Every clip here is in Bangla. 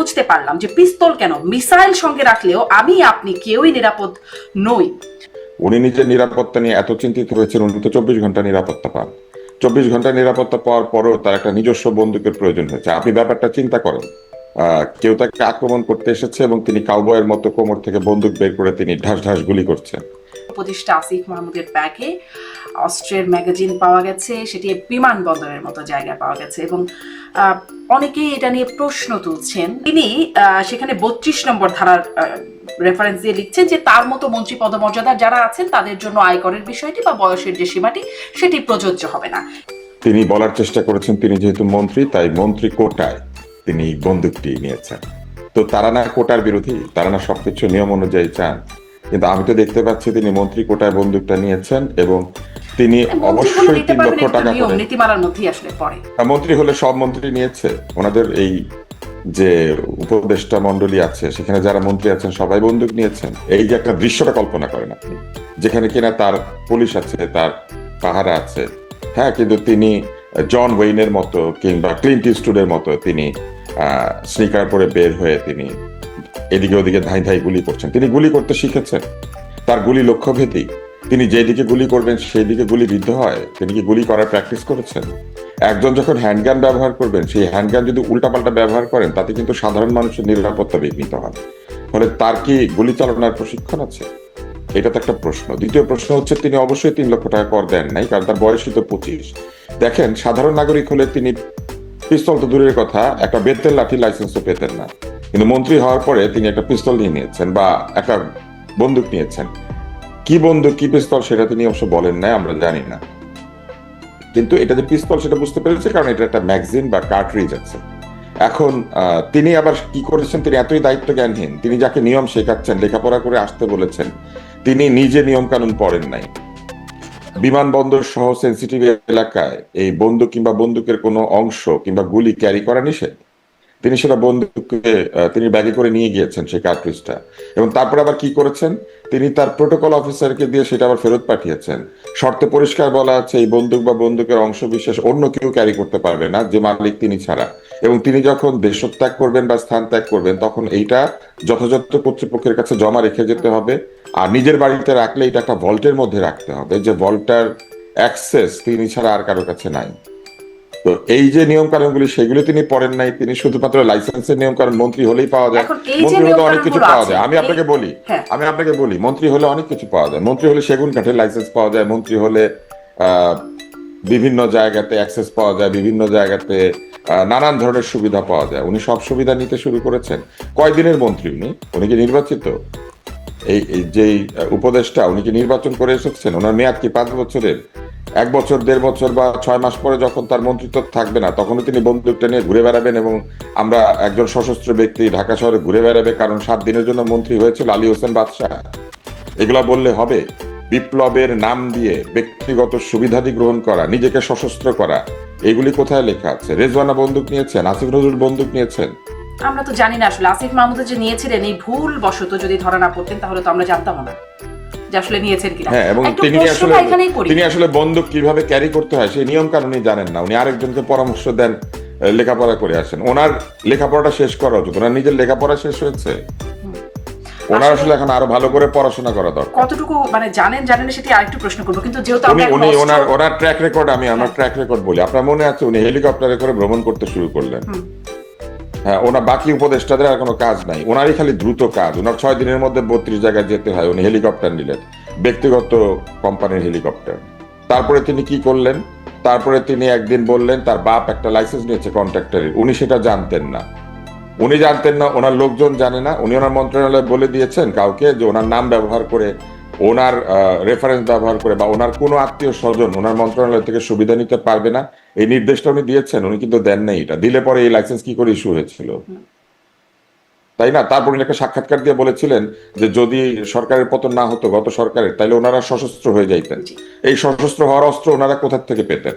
বুঝতে পারলাম যে পিস্তল কেন? মিসাইল সঙ্গে রাখলেও আমি, আপনি কেউই নিরাপদ নই। উনি নিজের নিরাপত্তা নিয়ে এত চিন্তিত হয়েছেন উনি তো চব্বিশ ঘণ্টা নিরাপত্তা পান। চব্বিশ ঘণ্টা নিরাপত্তা পাওয়ার পরেও তার একটা নিজস্ব বন্দুকের প্রয়োজন হয়েছে। আপনি ব্যাপারটা চিন্তা করেন। কেউ তাকে আক্রমণ করতে এসেছে এবং তিনি কাউবয়ের মতো কোমর থেকে বন্দুক বের করে তিনি ঢাস ঢাস গুলি করছেন। উপদেষ্টা আসিফ মাহমুদের ব্যাগে অস্ট্রের ম্যাগাজিন পাওয়া গেছে সেটি বিমানবন্দরের মতো জায়গায় পাওয়া গেছে এবং আহ, অনেকেই এটা নিয়ে প্রশ্ন তুলছেন। তিনি সেখানে বত্রিশ নম্বর ধারার রেফারেন্স দিয়ে লিখছেন যে তার মতো মন্ত্রী পদমর্যাদার যারা আছেন তাদের জন্য আয়করের বিষয়টি বা বয়সের যে সীমাটি সেটি প্রযোজ্য হবে না। তিনি বলার চেষ্টা করেছেন তিনি যেহেতু মন্ত্রী তাই মন্ত্রী কোটায়। তিনি বন্দুকটি নিয়েছেন। তো তারা না কোটার বিরোধী তারা না সবকিছু নিয়ম অনুযায়ী চান। কিন্তু আমি তো দেখতে পাচ্ছি তিনি মন্ত্রী কোটায় বন্দুকটা নিয়েছেন এবং তিনি অবশ্যই তিন লক্ষ টাকা করে আর মন্ত্রী হলে সব মন্ত্রী নিয়েছে। ওনাদের এই যে উপদেষ্টা মন্ডলী আছে সেখানে যারা মন্ত্রী আছেন সবাই বন্দুক নিয়েছেন। এই যে একটা দৃশ্যটা কল্পনা করেন আপনি। যেখানে কিনা তার পুলিশ আছে তার পাহারা আছে। হ্যাঁ কিন্তু তিনি জন ওয়েইনের মতো কিংবা ক্লিন্ট ইস্টুডের মতো তিনি স্নিকার পরে বের হয়ে তিনি এদিকে ওদিকে ধাই ধাই গুলি করছেন। তিনি গুলি করতে শিখেছেন। তার গুলি লক্ষ্যভেদী। তিনি যেদিকে গুলি করবেন সেই দিকে গুলি বিদ্ধ হয়। তিনি কি গুলি করার প্র্যাকটিস করেছেন? একজন যখন হ্যান্ডগান ব্যবহার করবেন, সেই হ্যান্ডগান যদি উল্টাপাল্টা ব্যবহার করেন, তাতে কিন্তু সাধারণ মানুষের নিরাপত্তা বিঘ্নিত হয়। ফলে তার কি গুলি চালানোর প্রশিক্ষণ আছে? এটা তো একটা প্রশ্ন। দ্বিতীয় প্রশ্ন হচ্ছে, তিনি অবশ্যই তিন লক্ষ টাকা কর দেন নাই, কারণ তার বয়সই তো পঁচিশ। দেখেন, সাধারণ নাগরিক হলে তিনি পিস্তল তো দূরের কথা, একটা বেতের লাঠি লাইসেন্সও পেতেন না। কিন্তু মন্ত্রী হওয়ার পরে তিনি একটা পিস্তল নিয়ে নিয়েছেন বা একটা বন্দুক নিয়েছেন। কি বন্দুক, কি পিস্তল সেটা তিনি অবশ্য বলেন নাই, আমরা জানি না। কিন্তু এটা যে পিস্তল সেটা বুঝতে পেরেছে, কারণ এটা একটা ম্যাগজিন বা কার্ট্রিজ আছে। এখন তিনি আবার কি করেছেন, তিনি এতই দায়িত্ব জ্ঞানহীন তিনি যাকে নিয়ম শেখাচ্ছেন, লেখাপড়া করে আসতে বলেছেন, তিনি নিজে নিয়ম কানুন পড়েন নাই। বিমানবন্দর সহ সেন্সিটিভ এলাকায় এই বন্দুক কিংবা বন্দুকের কোনো অংশ কিংবা গুলি ক্যারি করা নিষেধ? তিনি সেটা বন্দুককে তিনি ব্যাগে করে নিয়ে গিয়েছেন সেই কার্ট্রিজটা এবং তারপর আবার কি করেছেন? তিনি তার প্রোটোকল অফিসারকে দিয়ে সেটা আবার ফেরত পাঠিয়েছেন। শর্তে পরিষ্কার বলা আছে, এই বন্দুক বা বন্দুকের অংশ বিশেষ অন্য কেউ ক্যারি করতে পারবে না, যে মালিক তিনি ছাড়া। এবং তিনি যখন দেশত্যাগ করবেন বা স্থান ত্যাগ করবেন তখন এইটা যথাযথ কর্তৃপক্ষের কাছে জমা রেখে যেতে হবে। আর নিজের বাড়িতে রাখলে এটা একটা ভল্টের মধ্যে রাখতে হবে যে ভল্টার অ্যাক্সেস তিনি ছাড়া আর কারোর কাছে নাই। তো এই যে নিয়ম কানুনগুলি সেগুলো তিনি পড়েন নাই। তিনি শুধুমাত্র লাইসেন্সের নিয়ম কানুন মন্ত্রী হলেই পাওয়া যায়। মন্ত্রী হলে অনেক কিছু পাওয়া যায়। আমি আপনাকে বলি হ্যাঁ। আমি আপনাকে বলি মন্ত্রী হলে অনেক কিছু পাওয়া যায়। মন্ত্রী হলে সেগুন কাঠের লাইসেন্স পাওয়া যায়। মন্ত্রী হলে আহ, বিভিন্ন জায়গাতে অ্যাক্সেস পাওয়া যায় বিভিন্ন জায়গাতে নানান ধরনের সুবিধা পাওয়া যায়। উনি সব সুবিধা নিতে শুরু করেছেন। কয়দিনের মন্ত্রী উনি? উনি কি নির্বাচিত? এই যেই আহ, উপদেষ্টা উনি কি নির্বাচন করে এসেছেন? ওনার মেয়াদ কি পাঁচ বছরের? এক বছর দেড় বছর বা ছয় মাস পরে যখন তার মন্ত্রিত্ব থাকবে না তখনও তিনি বন্দুকটা নিয়ে ঘুরে বেড়াবেন এবং আমরা একজন সশস্ত্র ব্যক্তি ঢাকা শহরে ঘুরে বেড়াবে কারণ সাত দিনের জন্য মন্ত্রী হয়েছিল আলী হোসেন বাদশাহ। এগুলা বললে হবে? বিপ্লবের নাম দিয়ে ব্যক্তিগত সুবিধাদি গ্রহণ করা নিজেকে সশস্ত্র করা এগুলি কোথায় লেখা আছে? রেজওয়ানা বন্দুক নিয়েছেন আসিফ নজরুল বন্দুক নিয়েছেন? আমরা তো জানি না আসলে। আসিফ মাহমুদ যে নিয়েছিলেন এই ভুল বশত যদি ধরা না পড়তেন তাহলে তো আমরা জানতাম না যে আসলে নিয়েছেন কিনা। হ্যাঁ এবং তিনি আসলে তিনি আসলে বন্দুক কীভাবে ক্যারি করতে হয় সেই নিয়ম কানুনই জানেন না। উনি আরেকজনকে পরামর্শ দেন লেখাপড়া করে আসেন। ওনার লেখাপড়াটা শেষ করা উচিত। ওনার নিজের লেখাপড়া শেষ হয়েছে? ওনার আসলে এখন আরও ভালো করে পড়াশোনা করা দরকার। কতটুকু মানে জানেন জানেন সেটি আরেকটু প্রশ্ন করব কিন্তু যেহেতু আমরা উনি ওনার ওনার ট্র্যাক রেকর্ড আমি আমার ট্র্যাক রেকর্ড বলি। আপনার মনে আছে উনি হেলিকপ্টারে করে ভ্রমণ করতে শুরু করলেন? হ্যাঁ ওনার বাকি উপদেষ্টাদের আর কোনো কাজ নাই। ওনারই খালি দ্রুত কাজ। ওনার ছয় দিনের মধ্যে বত্রিশ জায়গায় যেতে হয় উনি হেলিকপ্টার নিলেন। ব্যক্তিগত কোম্পানির হেলিকপ্টার তারপরে তিনি কি করলেন? তারপরে তিনি একদিন বললেন তার বাপ একটা লাইসেন্স নিয়েছে কন্ট্রাক্টরের উনি সেটা জানতেন না। উনি জানতেন না, ওনার লোকজন জানে না। উনি ওনার মন্ত্রণালয়ে বলে দিয়েছেন কাউকে যে ওনার নাম ব্যবহার করে, ওনার রেফারেন্স ব্যবহার করে বা ওনার কোনো আত্মীয় স্বজন ওনার মন্ত্রণালয় থেকে সুবিধা নিতে পারবে না। এই নির্দেশটা উনি দিয়েছেন, উনি কিন্তু দেন নাই এটা। দিলে পরে এই লাইসেন্স কি করে ইস্যু হয়েছিল? তাই না? তারপর উনি একটা সাক্ষাৎকার দিয়ে বলেছিলেন যে যদি সরকারের পতন না হতো, গত সরকারের তাহলে ওনারা সশস্ত্র হয়ে যাইতেন। এই সশস্ত্র হওয়ার অস্ত্র ওনারা কোথা থেকে পেতেন?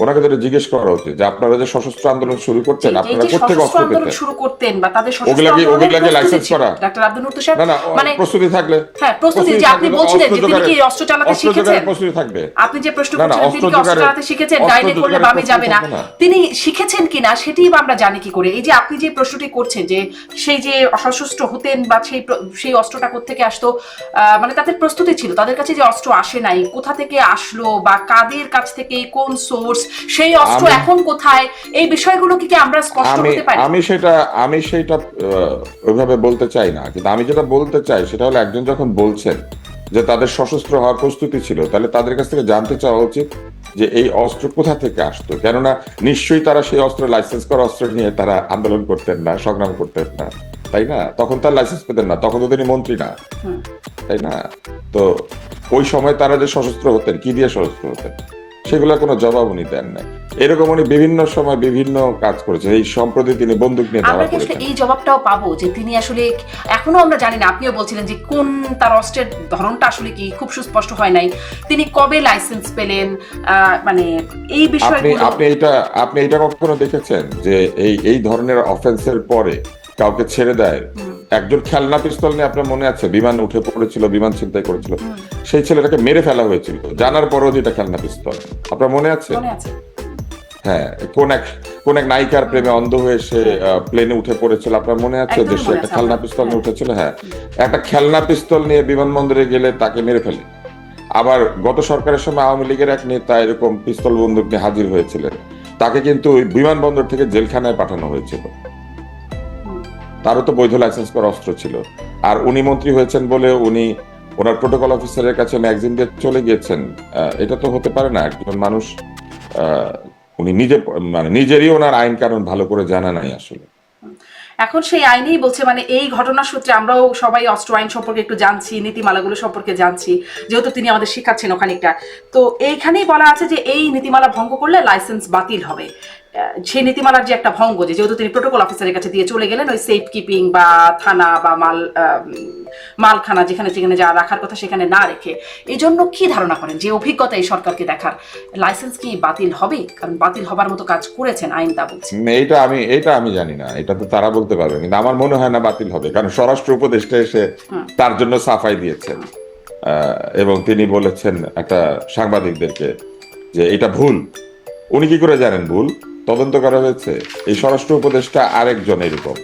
ওনাকে যেটা জিজ্ঞেস করা উচিত যে আপনারা যে সশস্ত্র আন্দোলন শুরু করছেন আপনারা কোথেকে অস্ত্র পেতেন। শুরু করতেন বা তাদের সশস্ত্র ওগুলা কি- আন্দোলনের ওগুলা কি প্রস্তুতি করা? ডাক্তার আব্দুল মুত্তার সাহেব না না মানে প্রস্তুতি থাকলে। হ্যাঁ প্রস্তুতি যে আপনি বলছিলেন যে তিনি কি অস্ত্র চালাতে শিখেছেন? প্রস্তুতি থাকবে আপনি যে প্রশ্ন না, না, তিনি কি অস্ত্র চালাতে শিখেছেন ডাইনে করলে বামে যাবে না। তিনি শিখেছেন কিনা সেটাই আমরা জানি কি করে। এই যে আপনি যে প্রশ্নটি করছেন যে সেই যে সশস্ত্র হতেন বা সেই সেই অস্ত্রটা কোত্থেকে আসতো আহ, মানে তাদের প্রস্তুতি ছিল। তাদের কাছে যে অস্ত্র আসে নাই কোথা থেকে আসলো বা কাদের কাছ থেকে কোন সোর্স সেই অস্ত্র এখন কোথায়? এই বিষয়গুলো কি আমরা স্পষ্ট হতে পারি? আমি সেটা আমি সেটা ওইভাবে বলতে চাই না। কিন্তু আমি যেটা বলতে চাই সেটা হলো একজন যখন বলছেন যে তাদের সশস্ত্র হওয়ার প্রস্তুতি ছিল তাহলে তাদের কাছ থেকে জানতে চাওয়া উচিত যে এই অস্ত্র কোথা থেকে আসতো। কেননা নিশ্চয়ই তারা সেই অস্ত্র লাইসেন্স করা অস্ত্র নিয়ে তারা আন্দোলন করতেন না সংগ্রাম করতেন না। তাই না? তখন তার লাইসেন্স পেতেন না তখন তো তিনি মন্ত্রী না। তাই না? তো ওই সময় তারা যে সশস্ত্র হতেন কি দিয়ে সশস্ত্র হতেন? সেগুলো কোনো জবাব উনি দেন নাই। এরকম উনি বিভিন্ন সময় বিভিন্ন কাজ করেছেন। এই সম্প্রতি তিনি বন্দুক নিয়ে ধরা পড়েছেন এই জবাবটাও পাবো যে তিনি আসলে এখনও আমরা জানি না আপনিও বলছিলেন যে কোন তার অস্ত্রের ধরনটা আসলে কি খুব সুস্পষ্ট হয় নাই। তিনি কবে লাইসেন্স পেলেন? মানে এই আপনি বিষয়গুলো আপনি এটা আপনি এটা কখনো দেখেছেন যে এই এই ধরনের অফেন্সের পরে কাউকে ছেড়ে দেয়? একজন খেলনা পিস্তল নিয়ে আপনার মনে আছে? বিমান উঠে পড়েছিল বিমান ছিনতাই করেছিল। সেই ছেলেটাকে মেরে ফেলা হয়েছিল। জানার পরও যেটা খেলনা পিস্তল। আপনার মনে আছে? হ্যাঁ কোন এক কোন এক নায়িকার প্রেমে অন্ধ হয়ে সে প্লেনে উঠে পড়েছিল? আপনার মনে আছে যে সে একটা খেলনা পিস্তল নিয়ে হ্যাঁ। উঠেছিল? হ্যাঁ। একটা খেলনা পিস্তল নিয়ে বিমানবন্দরে গেলে তাকে মেরে ফেলে। আবার গত সরকারের সময় আওয়ামী লীগের এক নেতা এরকম পিস্তল বন্দুক নিয়ে হাজির হয়েছিলেন। তাকে কিন্তু বিমানবন্দর থেকে জেলখানায় পাঠানো হয়েছিল। তারও তো বৈধ লাইসেন্স করা অস্ত্র ছিল। আর উনি মন্ত্রী হয়েছেন বলে উনি ওনার প্রোটোকল অফিসারের কাছে ম্যাগজিন দিয়ে চলে গিয়েছেন। এটা তো হতে পারে না, একজন মানুষ উনি নিজে মানে নিজেরই ওনার আইন কানুন ভালো করে জানা নাই আসলে। এখন সেই আইনেই বলছে মানে এই ঘটনার সূত্রে আমরাও সবাই অস্ত্র আইন সম্পর্কে একটু জানছি, নীতিমালাগুলো সম্পর্কে জানছি, যেহেতু তিনি আমাদের শেখাচ্ছেন ওখানিকটা তো এইখানেই বলা আছে যে এই নীতিমালা ভঙ্গ করলে লাইসেন্স বাতিল হবে। সেই নীতিমালার যে একটা ভঙ্গ যেহেতু তিনি প্রোটোকল অফিসারের কাছে দিয়ে চলে গেলেন, ওই সেফ কিপিং বা থানা বা মাল মালখানা যেখানে যেখানে যা রাখার কথা সেখানে না রেখে। এই জন্য কি ধারণা করেন যে অভিজ্ঞতা এই সরকারকে দেখার? লাইসেন্স কি বাতিল হবে? কারণ বাতিল হবার মতো কাজ করেছেন আইন তা বলছে এইটা আমি এইটা আমি জানি না। এটা তো তারা বলতে পারবে কিন্তু আমার মনে হয় না বাতিল হবে। কারণ স্বরাষ্ট্র উপদেষ্টা এসে তার জন্য সাফাই দিয়েছেন। আহ, এবং তিনি বলেছেন একটা সাংবাদিকদেরকে যে এটা ভুল। উনি কি করে জানেন ভুল? তদন্ত করা হয়েছে। এই স্বরাষ্ট্র উপদেষ্টা আরেকজন এরকম।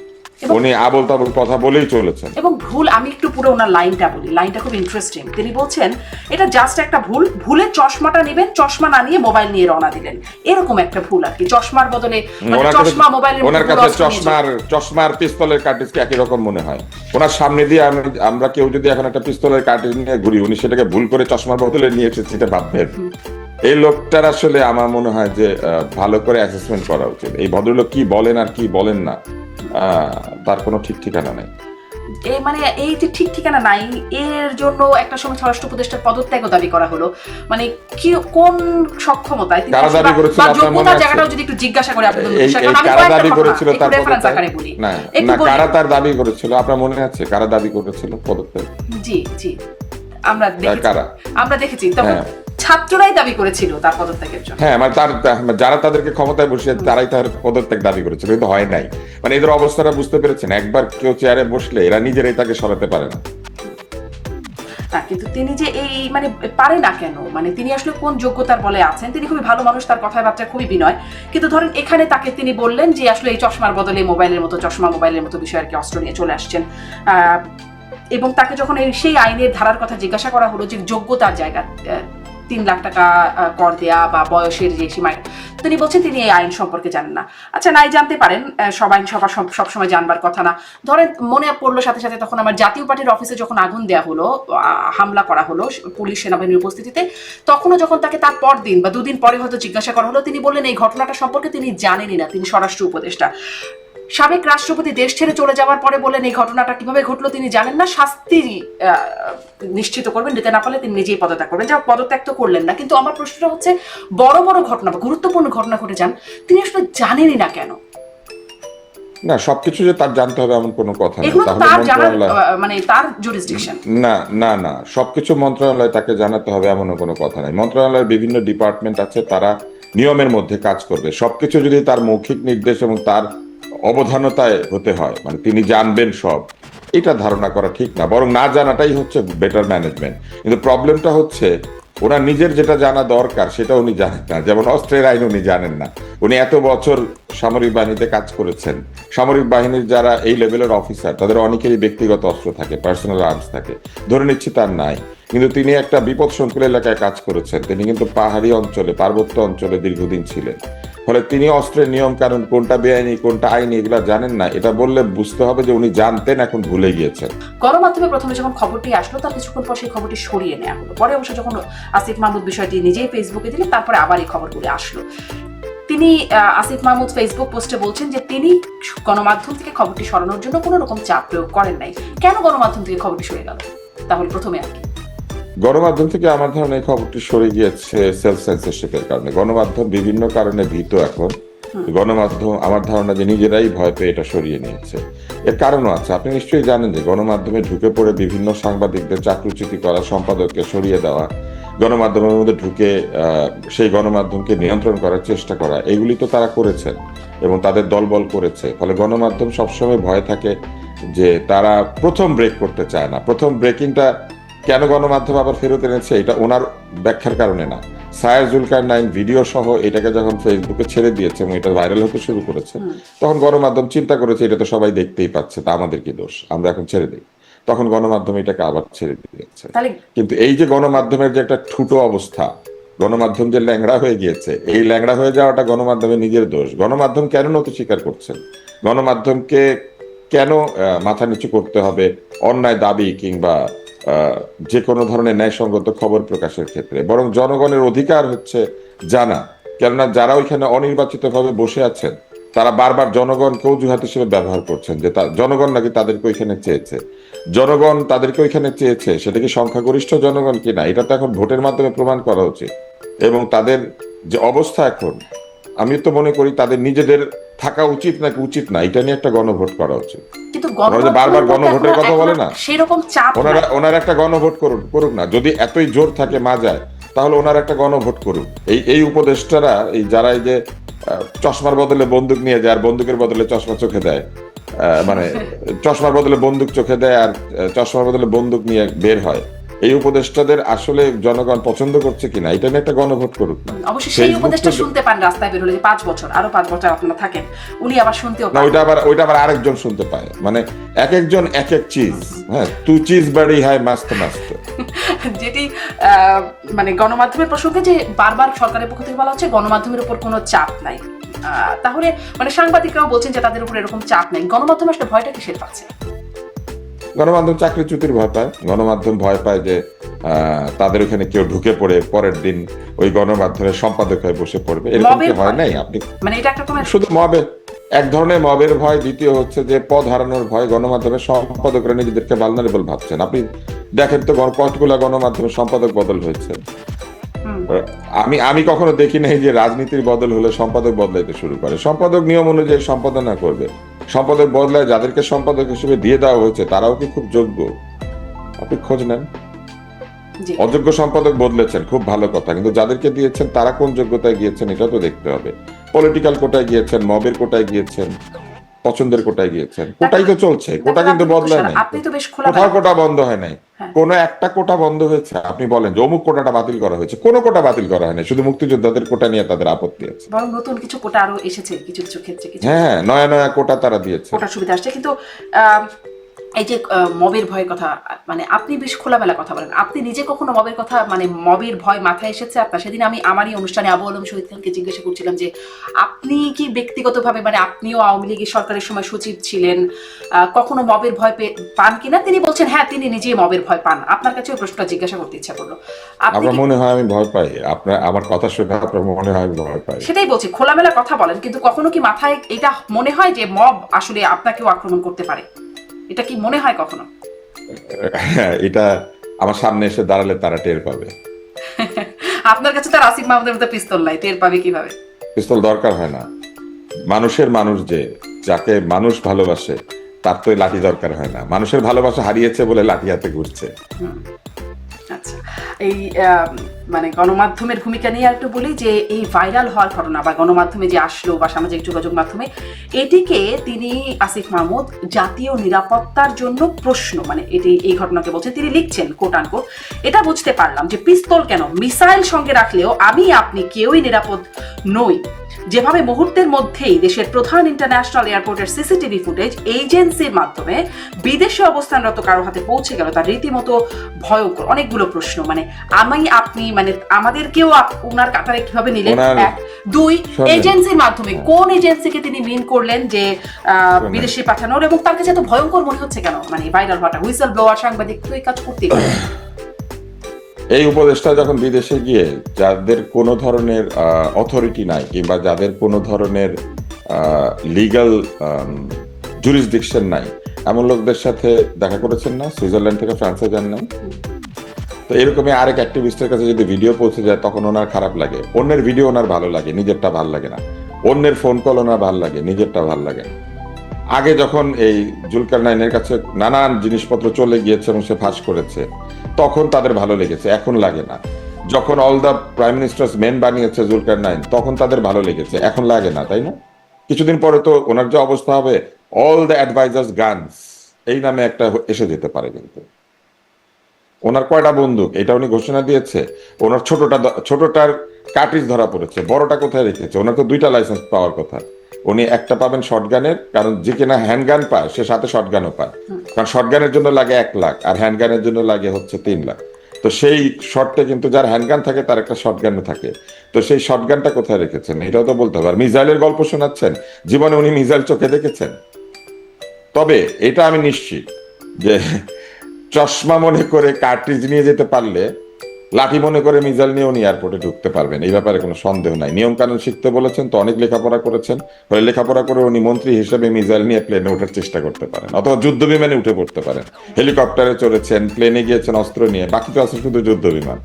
উনি আবল তাবল কথা বলেই চলেছেন। এবং ভুল আমি একটু পুরো ওনার লাইনটা বলি। লাইনটা খুব ইন্টারেস্টিং তিনি বলছেন এটা জাস্ট একটা ভুল। ভুলে চশমাটা নেবেন চশমা না নিয়ে মোবাইল নিয়ে রওনা দিলেন। এরকম একটা ভুল আর কি। চশমার বদলে মানে চশমা মোবাইলের ওনার কাছে চশমার চশমার পিস্তলের কার্টিজ কি একই রকম মনে হয়। ওনার সামনে দিয়ে আমি- আমরা কেউ যদি এখন একটা পিস্তলের কার্টিজ নিয়ে ঘুরি উনি সেটাকে ভুল করে চশমার বদলে নিয়ে এসেছে এটা ভাববেন এই লোকটার আসলে আমার মনে হয় যে ভালো করে অ্যাসেসমেন্ট করা উচিত। এই ভদ্রলোক কি বলেন আর কি বলেন না তার কোনো ঠিক ঠিকানা নেই। এই মানে এই যে ঠিক ঠিকানা নাই এর জন্য একটা সময় স্বরাষ্ট্র উপদেষ্টার পদত্যাগও দাবি করা হলো। মানে কি কোন সক্ষমতায় কারা দাবি করেছিল আপনার মনে আছে? জায়গাটাও যদি একটু জিজ্ঞাসা করে কারণ কারা দাবি করেছিল তার পদত্যাগ? না না কারা তার দাবি করেছিল? আপনার মনে আছে কারা দাবি করেছিল পদত্যাগ? জি জি। আমরা কারা? আমরা দেখেছি তখন হ্যাঁ। ছাত্ররাই দাবি করেছিল তার পদত্যাগের জন্য। হ্যাঁ মানে তার যারা তাদেরকে ক্ষমতায় বসিয়ে তারাই তার পদত্যাগ দাবি করেছিল কিন্তু হয় নাই। মানে এদের অবস্থাটা বুঝতে পেরেছেন একবার কেউ চেয়ারে বসলে এরা নিজেরাই তাকে সরাতে পারে না। কিন্তু তিনি যে এই মানে পারে না কেন? মানে তিনি আসলে কোন যোগ্যতার বলে আছেন? তিনি খুবই ভালো মানুষ তার কথাবার্তা খুবই বিনয়। কিন্তু ধরেন এখানে তাকে তিনি বললেন যে আসলে এই চশমার বদলে মোবাইলের মতো চশমা মোবাইলের মতো বিষয় আর কি অস্ত্র নিয়ে চলে আসছেন। এবং তাকে যখন এই সেই আইনের ধারার কথা জিজ্ঞাসা করা হলো যে যোগ্যতার জায়গা তিন লাখ টাকা কর দেয়া বা বয়সের যে সীমায় তিনি বলছেন তিনি এই আইন সম্পর্কে জানেন না। আচ্ছা নাই জানতে পারেন সব আইন সবার সব- সবসময় জানবার কথা না। ধরেন, মনে পড়ল সাথে সাথে তখন আমার জাতীয় পার্টির অফিসে যখন আগুন দেয়া হলো হামলা করা হলো, পুলিশ সেনাবাহিনীর উপস্থিতিতে, তখনও যখন তাকে তার পর দিন বা দুদিন পরে হয়তো জিজ্ঞাসা করা হলো, তিনি বললেন এই ঘটনাটা সম্পর্কে তিনি জানেনই না, তিনি স্বরাষ্ট্র উপদেষ্টা। সাবেক রাষ্ট্রপতি দেশ ছেড়ে চলে যাওয়ার পরে বলেন এই ঘটনাটা কীভাবে ঘটলো তিনি জানেন না শাস্তি নিশ্চিত করবেন দিতে না পারলে তিনি নিজেই পদত্যাগ করবেন। যা পদত্যাগ তো করলেন না কিন্তু আমার প্রশ্নটা হচ্ছে বড় বড় ঘটনা বা গুরুত্বপূর্ণ ঘটনা ঘটে যান তিনি আসলে জানেনই না কেন? না সবকিছু যে তার জানতে হবে এমন কোনো কথা নেই। তাহলে মন্ত্রণালয় মানে তার জুরিসডিকশন না না না সবকিছু মন্ত্রণালয় তাকে জানাতে হবে এমন কোনো কথা নাই। মন্ত্রণালয়ের বিভিন্ন ডিপার্টমেন্ট আছে তারা নিয়মের মধ্যে কাজ করবে। সবকিছু যদি তার মৌখিক নির্দেশ এবং তার অবধানতায় হতে হয় মানে তিনি জানবেন সব। এটা ধারণা করা ঠিক না, বরং না জানাটাই হচ্ছে বেটার ম্যানেজমেন্ট কিন্তু প্রবলেমটা হচ্ছে, ওনার নিজের যেটা জানা দরকার সেটা উনি জানেন না। যেমন অস্ত্রের আইন উনি জানেন না। উনি এত বছর সামরিক বাহিনীতে কাজ করেছেন। সামরিক বাহিনীর যারা এই লেভেলের অফিসার তাদের অনেকেরই ব্যক্তিগত অস্ত্র থাকে পার্সোনাল আর্মস থাকে। ধরে নিচ্ছি তার নাই। কিন্তু তিনি একটা বিপদ সংকুল এলাকায় কাজ করেছেন। তিনি কিন্তু পাহাড়ি অঞ্চলে, পার্বত্য অঞ্চলে দীর্ঘদিন ছিলেন। ফলে তিনি অস্ত্রের নিয়ম কারণ কোনটা বেআইনি, কোনটা আইনি এগুলা জানেন না। এটা বললে বুঝতে হবে যে উনি জানতেন, এখন ভুলে গিয়েছেন। গণমাধ্যমে প্রথমে যখন খবরটি আসলো, তার কিছুক্ষণ পর সেই খবরটি সরিয়ে নেওয়া হলো। পরে অবশ্য যখন আসিফ মাহমুদ বিষয়টি নিজেই ফেসবুকে দিলেন, তারপরে আবার এই খবরগুলি আসলো। তিনি আসিফ মাহমুদ ফেসবুক পোস্টে বলছেন যে তিনি গণমাধ্যম থেকে খবরটি সরানোর জন্য কোনো রকম চাপ প্রয়োগ করেন নাই। কেন গণমাধ্যম থেকে খবরটি সরে গেল? তাহলে প্রথমে আর কি? গণমাধ্যম থেকে আমার ধারণা এই খবরটি সরে গিয়েছে সেলফ সেন্সরশিপের কারণে। গণমাধ্যম বিভিন্ন কারণে ভীত এখন। গণমাধ্যম আমার ধারণা যে নিজেরাই ভয় পেয়ে এটা সরিয়ে নিয়েছে। এর কারণও আছে। আপনি নিশ্চয়ই জানেন যে গণমাধ্যমে ঢুকে পড়ে বিভিন্ন সাংবাদিকদের চাকরুচ্যুতি করা সম্পাদককে সরিয়ে দেওয়া গণমাধ্যমের মধ্যে ঢুকে সেই গণমাধ্যমকে নিয়ন্ত্রণ করার চেষ্টা করা এগুলি তো তারা করেছেন এবং তাদের দলবল করেছে। ফলে গণমাধ্যম সবসময় ভয় থাকে যে তারা প্রথম ব্রেক করতে চায় না। প্রথম ব্রেকিংটা কেন গণমাধ্যম আবার ফেরত এনেছে? এটা ওনার ব্যাখ্যার কারণে না। সায়ার জুলকার নাইন ভিডিও সহ এটাকে যখন ফেসবুকে ছেড়ে দিয়েছে এবং এটা ভাইরাল হতে শুরু করেছে তখন গণমাধ্যম চিন্তা করেছে এটা তো সবাই দেখতেই পাচ্ছে তা আমাদের কি দোষ? আমরা এখন ছেড়ে দিই। তখন গণমাধ্যম এটাকে আবার ছেড়ে দিয়েছে। কিন্তু এই যে গণমাধ্যমের যে একটা ঠুটো অবস্থা গণমাধ্যম যে ল্যাংড়া হয়ে গিয়েছে এই ল্যাংড়া হয়ে যাওয়াটা গণমাধ্যমের নিজের দোষ। গণমাধ্যম কেন নতি স্বীকার করছেন গণমাধ্যমকে কেন মাথা নিচু করতে হবে? অন্যায় দাবি কিংবা যে কোনো ধরনের ন্যায়সঙ্গত খবর প্রকাশের ক্ষেত্রে। বরং জনগণের অধিকার হচ্ছে জানা। কেননা যারা ওইখানে অনির্বাচিতভাবে বসে আছেন, তারা বারবার জনগণকে অজুহাত হিসেবে ব্যবহার করছেন যে জনগণ নাকি তাদেরকে ওইখানে চেয়েছে। জনগণ তাদেরকে ওইখানে চেয়েছে, সেটা কি সংখ্যাগরিষ্ঠ জনগণ কিনা এটা তো এখন ভোটের মাধ্যমে প্রমাণ করা উচিত। এবং তাদের যে অবস্থা এখন আমি তো মনে করি তাদের নিজেদের থাকা উচিত নাকি উচিত না এটা নিয়ে একটা গণভোট করা উচিত কিন্তু বারবার গণভোটের কথা বলে না? সেরকম চাপ ওনারা। ওনারা একটা গণভোট করুন করুক না যদি এতই জোর থাকে মাজায় তাহলে ওনারা একটা গণভোট করুন এই এই উপদেষ্টারা এই যারা এই যে চশমার বদলে বন্দুক নিয়ে যায় আর বন্দুকের বদলে চশমা চোখে দেয় আহ, মানে চশমার বদলে বন্দুক চোখে দেয় আর চশমার বদলে বন্দুক নিয়ে বের হয় এই উপদেষ্টাদের আসলে জনগণ পছন্দ করছে কিনা এটা নিয়ে একটা গণভোট করুক। অবশ্যই সেই তো- শুনতে পান রাস্তায় বের হলে যে পাঁচ বছর আরও পাঁচ বছর আপনারা থাকেন উনি আবার শুনতেও না ওইটা আবার ওইটা আবার আরেকজন শুনতে পায়। মানে এক একজন এক এক চিজ হ্যাঁ তু চিজ বাড়ি হয় মাস্ত মাস্ত যেটি আহ, মানে গণমাধ্যমের প্রসঙ্গে যে বারবার সরকারের পক্ষ থেকে বলা হচ্ছে গণমাধ্যমের উপর কোনো চাপ নাই। তাহলে মানে সাংবাদিকরাও বলছেন যে তাদের উপর এরকম চাপ নেই। গণমাধ্যম আসলে ভয়টা কিসের পাচ্ছে? গণমাধ্যম চাকরিচ্যুতির ভয় পায়। গণমাধ্যম ভয় পায় যে তাদের ওখানে কেউ ঢুকে পড়ে পরের দিন ওই গণমাধ্যমের সম্পাদক হয়ে বসে পড়বে। এরকম কি হয় নাই আপনি? মানে শুধু মবে এক ধরনের মবের ভয় দ্বিতীয় হচ্ছে যে পদ হারানোর ভয় গণমাধ্যমের সম্পাদকরা নিজেদেরকে ভালনারেবল ভাবছেন। আপনি দেখেন তো কতগুলা গণমাধ্যমের সম্পাদক বদল হয়েছে। আমি আমি কখনো দেখি নাই যে রাজনীতির বদল হলে সম্পাদক বদলাইতে শুরু করে। সম্পাদক নিয়ম অনুযায়ী সম্পাদনা করবে। সম্পাদক বদলে যাদেরকে সম্পাদক হিসেবে দিয়ে দেওয়া হয়েছে তারাও কি খুব যোগ্য? আপনি খোঁজ নেন। অযোগ্য সম্পাদক বদলেছেন খুব ভালো কথা। কিন্তু যাদেরকে দিয়েছেন তারা কোন যোগ্যতায় গিয়েছেন এটা তো দেখতে হবে। পলিটিক্যাল কোটায় গিয়েছেন মবের কোটায় গিয়েছেন। পছন্দের কোটায় গিয়েছেন। কোটাই তো চলছে কোটা কিন্তু বদলায় নাই। আপনি তো বেশ খোলা কোথাও কোটা বন্ধ হয় নাই। হ্যাঁ। কোন একটা কোটা বন্ধ হয়েছে আপনি বলেন যে অমুক কোটাটা বাতিল করা হয়েছে কোন কোটা বাতিল করা হয়নি শুধু মুক্তিযোদ্ধাদের কোটা নিয়ে তাদের আপত্তি আছে। বরং নতুন কিছু কোটা আরও এসেছে কিছু কিছু ক্ষেত্রে কিছু হ্যাঁ নয়া নয়া কোটা তারা দিয়েছে। কোটা সুবিধা আসছে। কিন্তু এই যে মবের ভয়ের কথা মানে আপনি বেশ খোলামেলা কথা বলেন। আপনি নিজে কখনো মবের কথা মানে মবের ভয় মাথায় এসেছে আপনার? সেদিন আমি আমারই অনুষ্ঠানে আবু আলম শহীদ খানকে জিজ্ঞাসা করছিলাম যে আপনি কি ব্যক্তিগতভাবে মানে আপনিও আওয়ামী লীগের সরকারের সময় সচিব ছিলেন কখনো মবের ভয় পান কিনা? তিনি বলছেন হ্যাঁ তিনি নিজেই মবের ভয় পান। আপনার কাছে ওই প্রশ্নটা জিজ্ঞাসা করতে ইচ্ছা করল। আপনি আপনার মনে হয় আমি ভয় পাই। আপনার আমার কথা শুনে আপনার মনে হয় আমি ভয় পাই। সেটাই বলছি খোলামেলা কথা বলেন। কিন্তু কখনো কি মাথায় এটা মনে হয় যে মব আসলে আপনাকেও আক্রমণ করতে পারে? এটা কি মনে হয় কখনো? হ্যাঁ, এটা আমার সামনে এসে দাঁড়ালে তারা টের পাবে। আপনার কাছে তো আসিফ মাহমুদের মতো পিস্তল নাই টের পাবে কীভাবে? পিস্তল দরকার হয় না। মানুষের মানুষ যে যাকে মানুষ ভালোবাসে তার তো লাঠি দরকার হয় না। মানুষের ভালোবাসা হারিয়েছে বলে লাঠি হাতে ঘুরছে। আচ্ছা এই মানে গণমাধ্যমের ভূমিকা নিয়ে একটু বলি যে এই ভাইরাল হওয়ার ঘটনা বা গণমাধ্যমে যে আসলো বা সামাজিক যোগাযোগ মাধ্যমে, এটিকে তিনি আসিফ মাহমুদ জাতীয় নিরাপত্তার জন্য প্রশ্ন মানে এটি, এই ঘটনাকে বলছেন, তিনি লিখছেন কোট এটা বুঝতে পারলাম যে পিস্তল কেন? মিসাইল সঙ্গে রাখলেও আমি আপনি কেউই নিরাপদ নই। যেভাবে মুহূর্তের মধ্যেই দেশের প্রধান ইন্টারন্যাশনাল এয়ারপোর্টের সিসিটিভি ফুটেজ এজেন্সির মাধ্যমে বিদেশে অবস্থানরত কারও হাতে পৌঁছে গেল তার রীতিমতো ভয়ঙ্কর অনেকগুলো প্রশ্ন। মানে আমি আপনি মানে আমাদেরকেও ওনার কাতারে কীভাবে নিলেন? এক দুই এজেন্সির মাধ্যমে কোন এজেন্সিকে তিনি মিন করলেন যে আহ, বিদেশে পাঠানোর? এবং তার কাছে এত ভয়ঙ্কর মনে হচ্ছে কেন? মানে ভাইরাল হওয়াটা হুইসেল ব্লোয়ার সাংবাদিক তো এই কাজ করতেই এই উপদেশটা যখন বিদেশে গিয়ে যাদের কোনো ধরনের অথরিটি নাই কিংবা যাদের কোনো ধরনের লিগাল জুরিসডিকশন নাই, এমন লোকদের সাথে দেখা করেছেন না? সুইজারল্যান্ড থেকে ফ্রান্সে যান নাই? তো এরকমই আরেক অ্যাক্টিভিস্টের কাছে যদি ভিডিও পৌঁছে যায়, তখন ওনার খারাপ লাগে। অন্যের ভিডিও ওনার ভালো লাগে, নিজেরটা ভালো লাগে না। অন্যের ফোন কল ওনার ভালো লাগে, নিজেরটা ভালো লাগে। না। আগে যখন এই জুলকার নাইনের কাছে নানান জিনিসপত্র চলে গিয়েছে এবং সে ফাঁস করেছে তখন তাদের ভালো লেগেছে, এখন লাগে না। যখন all the prime minister's men বানিয়েছে জুলকার নাইন, তখন তাদের ভালো লেগেছে, এখন লাগে না, তাই না? কিছুদিন পরে তো ওনার যে অবস্থা হবে অল দ্য অ্যাডভাইজার্স গানস এই নামে একটা এসে যেতে পারে কিন্তু। ওনার কয়টা বন্দুক, এটা উনি ঘোষণা দিয়েছে। ওনার ছোটটা ছোটটার কার্টিজ ধরা পড়েছে, বড়টা কোথায় রেখেছে? ওনার তো দুইটা লাইসেন্স পাওয়ার কথা। উনি একটা পাবেন শর্টগানের কারণ যে কিনা হ্যান্ডগান পায়, সে সাথে শর্টগানও পায়। কারণ শর্টগানের জন্য লাগে এক লাখ, আর হ্যান্ডগানের জন্য লাগে হচ্ছে তিন লাখ। তো সেই শর্টে কিন্তু যার হ্যান্ডগান থাকে, তার একটা শর্টগানও থাকে। তো সেই শর্টগানটা কোথায় রেখেছেন? এটাও তো বলতে হবে। আর মিজাইলের গল্প শোনাচ্ছেন। জীবনে উনি মিসাইল চোখে দেখেছেন? তবে এটা আমি নিশ্চিত যে চশমা মনে করে কার্ট্রিজ নিয়ে যেতে পারলে লাঠি মনে করে মিজাইল নিয়ে উনি এয়ারপোর্টে ঢুকতে পারবেন। এই ব্যাপারে কোনো সন্দেহ নাই। নিয়ম কানুন শিখতে বলেছেন, তো অনেক লেখাপড়া করেছেন। ফলে লেখাপড়া করে উনি মন্ত্রী হিসেবে মিজাইল নিয়ে প্লেনে ওঠার চেষ্টা করতে পারেন, অথবা যুদ্ধ বিমানে উঠে পড়তে পারেন। হেলিকপ্টারে চড়েছেন প্লেনে গিয়েছেন, অস্ত্র নিয়ে। বাকি তো আছে শুধু যুদ্ধ বিমান।